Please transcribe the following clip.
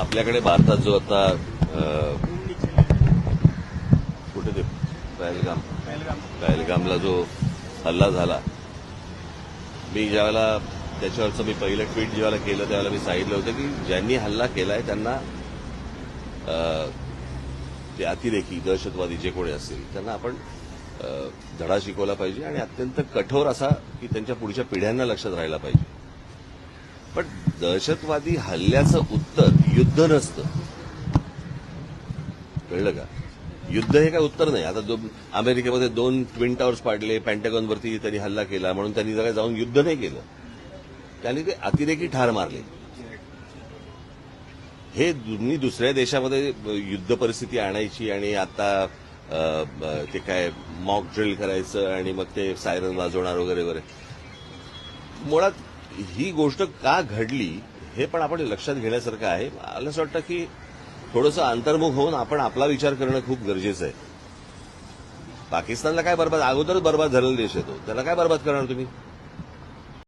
आपल्याकडे भारतात जो आता कुठे ते? पहलगाम. पहलगामला जो हल्ला झाला. मी ज्यावेळेला त्याच्यावरचं मी पहिलं ट्विट ज्यावेळेला केलं त्यावेळेला मी सांगितलं होतं की ज्यांनी हल्ला केलाय त्यांना ते अतिरेकी दहशतवादी जे कोणी असतील त्यांना आपण धडा शिकवला पाहिजे आणि अत्यंत कठोर असा की त्यांच्या पुढच्या पिढ्यांना लक्षात राहायला पाहिजे. पण दहशतवादी हल्ल्याचं उत्तर युद्ध नसतं. कळलं का? युद्ध हे काय उत्तर नाही. आता अमेरिकेमध्ये दोन ट्विन टावर्स पाडले पॅन्टॅगॉनवरती त्यांनी हल्ला केला म्हणून त्यांनी जरा जाऊन युद्ध नाही केलं. त्यांनी ते अतिरेकी ठार मारले. हे तुम्ही दुसऱ्या देशामध्ये युद्ध परिस्थिती आणायची आणि आता ते काय मॉक ड्रिल करायचं आणि मग ते सायरन वाजवणार वगैरे वगैरे. मुळात ही गोष्ट का घडली हे पण आपण लक्षात घेण्यासारखं आहे. मला असं वाटतं की थोडंसं अंतर्मुख होऊन आपण आपला विचार करणं खूप गरजेचं आहे. पाकिस्तानला काय बरबाद अगोदरच बरबाद झालेला देश येतो त्याला काय बरबाद करणार तुम्ही?